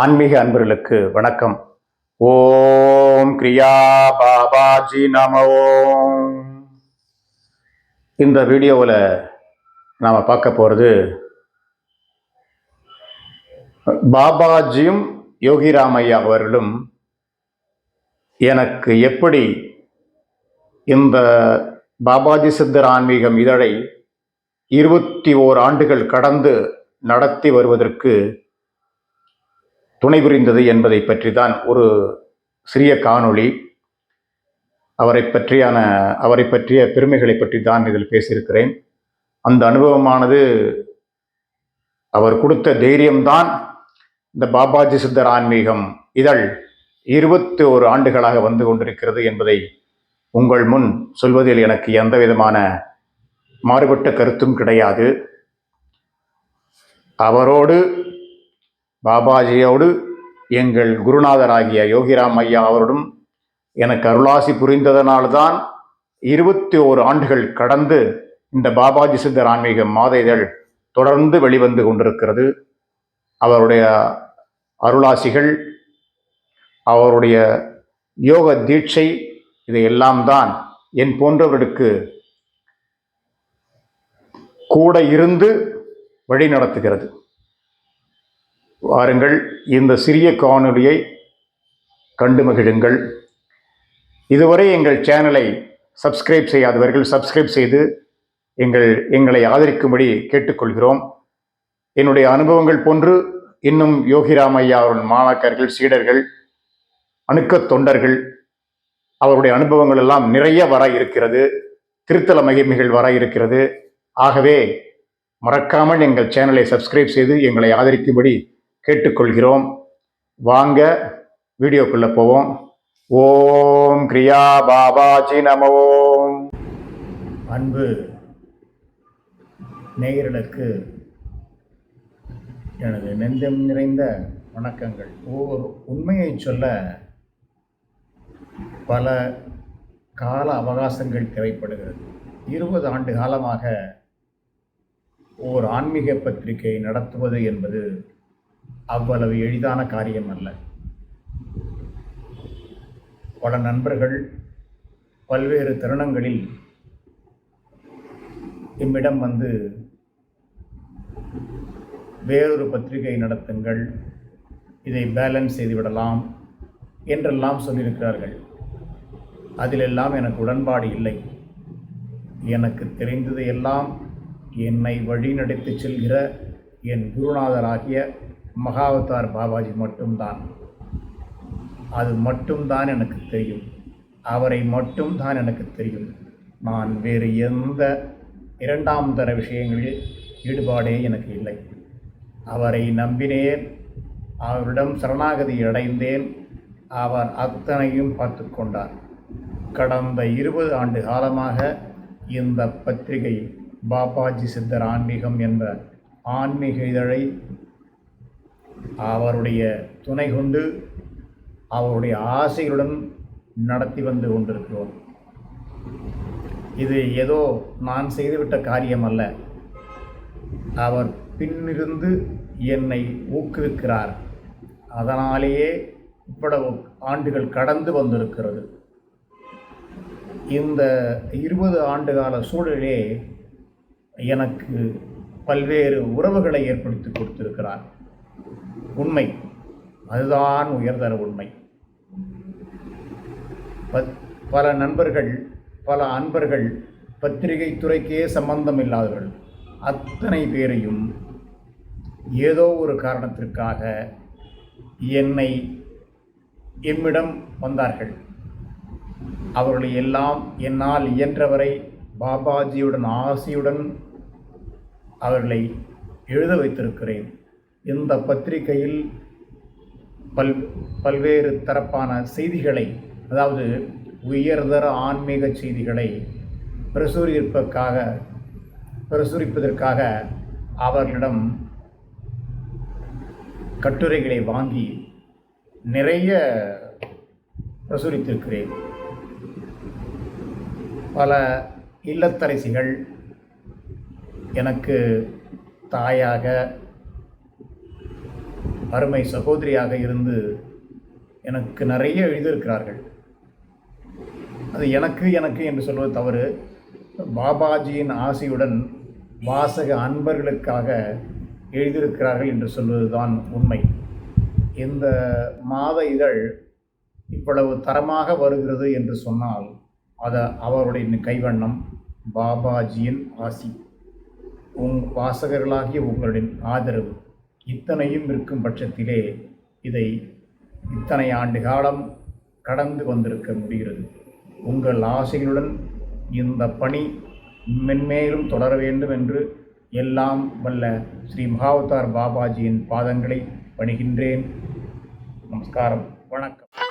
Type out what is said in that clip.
ஆன்மீக அன்பர்களுக்கு வணக்கம். ஓம் கிரியா பாபாஜி நம ஓம் இந்த வீடியோவில் நாம் பார்க்க போகிறது பாபாஜியும் யோகிராமையா அவர்களும் எனக்கு எப்படி இந்த பாபாஜி சித்தர் ஆன்மீகம் இதழை இருபத்தி ஓர் ஆண்டுகள் கடந்து நடத்தி வருவதற்கு துணை புரிந்தது என்பதை பற்றி தான் ஒரு சிறிய காணொளி. அவரை பற்றியான அவரை பற்றிய பெருமைகளை பற்றி தான் இதில் பேசியிருக்கிறேன். அந்த அனுபவமானது அவர் கொடுத்த தைரியம்தான். இந்த பாபாஜி சித்தர் ஆன்மீகம் இதழ் இருபத்தி ஒரு ஆண்டுகளாக வந்து கொண்டிருக்கிறது என்பதை உங்கள் முன் சொல்வதில் எனக்கு எந்த விதமான மாறுபட்ட கருத்தும் கிடையாது. அவரோடு பாபாஜியோடு எங்கள் குருநாதராகிய யோகிராம் ஐயா அவரோடும் எனக்கு அருளாசி புரிந்ததனால்தான் இருபத்தி ஓரு ஆண்டுகள் கடந்து இந்த பாபாஜி சித்தர் ஆன்மீக மாத இதழ் தொடர்ந்து வெளிவந்து கொண்டிருக்கிறது. அவருடைய அருளாசிகள் அவருடைய யோக தீட்சை இதையெல்லாம் தான் என் போன்றவர்களுக்கு கூட இருந்து வழி நடத்துகிறது. வாருங்கள். இந்த சிறிய காணொலியை கண்டு மகிழுங்கள். இதுவரை எங்கள் சேனலை சப்ஸ்கிரைப் செய்யாதவர்கள் சப்ஸ்கிரைப் செய்து எங்கள் எங்களை ஆதரிக்கும்படி கேட்டுக்கொள்கிறோம். என்னுடைய அனுபவங்கள் போன்று இன்னும் யோகிராம் ஐயா அவர்கள் மாணாக்கர்கள் சீடர்கள் அணுக்க தொண்டர்கள் அவருடைய அனுபவங்கள் எல்லாம் நிறைய வர இருக்கிறது. திருத்தல மகிமைகள் வர இருக்கிறது. ஆகவே மறக்காமல் எங்கள் சேனலை சப்ஸ்கிரைப் செய்து எங்களை ஆதரிக்கும்படி கேட்டுக்கொள்கிறோம். வாங்க வீடியோக்குள்ளே போவோம். ஓம் கிரியா பாபாஜி நமோம் அன்பு நேயர்களுக்கு எனது நெஞ்சம் நிறைந்த வணக்கங்கள். ஓர் உண்மையை சொல்ல பல கால அவகாசங்கள் தேவைப்படுகிறது. இருபது ஆண்டு காலமாக ஓர் ஆன்மீக பத்திரிகை நடத்துவது என்பது அவ்வளவு எளிதான காரியம் அல்ல. பல நண்பர்கள் பல்வேறு தருணங்களில் எம்மிடம் வந்து வேறொரு பத்திரிகை நடத்துங்கள் இதை பேலன்ஸ் செய்துவிடலாம் என்றெல்லாம் சொல்லியிருக்கிறார்கள். அதிலெல்லாம் எனக்கு உடன்பாடு இல்லை. எனக்கு தெரிந்தது எல்லாம் என்னை வழிநடத்தி செல்கிற என் குருநாதராகிய மகாவதார் பாபாஜி மட்டும்தான். அது மட்டும்தான் எனக்கு தெரியும். அவரை மட்டும்தான் எனக்கு தெரியும். நான் வேறு எந்த இரண்டாம் தர விஷயங்களில் ஈடுபாடே எனக்கு இல்லை. அவரை நம்பினேன். அவரிடம் சரணாகதி அடைந்தேன். அவர் அத்தனையும் பார்த்து கொண்டார். கடந்த இருபது ஆண்டு காலமாக இந்த பத்திரிகை பாபாஜி சித்தர் ஆன்மீகம் என்ற ஆன்மீக இதழை அவருடைய துணை கொண்டு அவருடைய ஆசைகளுடன் நடத்தி வந்து கொண்டிருக்கிறோம். இது ஏதோ நான் செய்துவிட்ட காரியம் அல்ல அவர் பின்னிருந்து என்னை ஊக்குவிக்கிறார். அதனாலேயே இவ்வளவு ஆண்டுகள் கடந்து வந்திருக்கிறது. இந்த இருபது ஆண்டு கால சூழலிலே எனக்கு பல்வேறு உறவுகளை ஏற்படுத்தி கொடுத்திருக்கிறார். உண்மை. அதுதான் உயர்தர உண்மை. பத் பல நண்பர்கள் பல அன்பர்கள் பத்திரிகை துறைக்கே சம்பந்தம் இல்லாதவர்கள் அத்தனை பேரையும் ஏதோ ஒரு காரணத்திற்காக என்னை எம்மிடம் வந்தார்கள். அவர்களை எல்லாம் என்னால் இயன்றவரை பாபாஜியுடன் ஆசையுடன் அவர்களை எழுத வைத்திருக்கிறேன். இந்த பத்திரிகையில் பல் பல்வேறு தரப்பான செய்திகளை அதாவது உயர்தர ஆன்மீக செய்திகளை பிரசுரிப்பதற்காக பிரசுரிப்பதற்காக அவர்களிடம் கட்டுரைகளை வாங்கி நிறைய பிரசுரித்திருக்கிறேன். பல இல்லத்தரசிகள் எனக்கு தாயாக அருமை சகோதரியாக இருந்து எனக்கு நிறைய எழுதியிருக்கிறார்கள். அது எனக்கு எனக்கு என்று சொல்வது தவறு. பாபாஜியின் ஆசையுடன் வாசக அன்பர்களுக்காக எழுதியிருக்கிறார்கள் என்று சொல்வதுதான் உண்மை. இந்த மாத இதழ் இவ்வளவு தரமாக வருகிறது என்று சொன்னால் அது அவருடைய கைவண்ணம் பாபாஜியின் ஆசி. உங் வாசகர்களாகிய உங்களுடைய ஆதரவு. இத்தனையும் இருக்கும் பட்சத்திலே இதை இத்தனை ஆண்டு காலம் கடந்து வந்திருக்க முடிகிறது. உங்கள் ஆசைகளுடன் இந்த பணி மென்மேலும் தொடர வேண்டும் என்று எல்லாம் வல்ல ஸ்ரீ மகாவதார் பாபாஜியின் பாதங்களை பணிகின்றேன் நமஸ்காரம். வணக்கம்.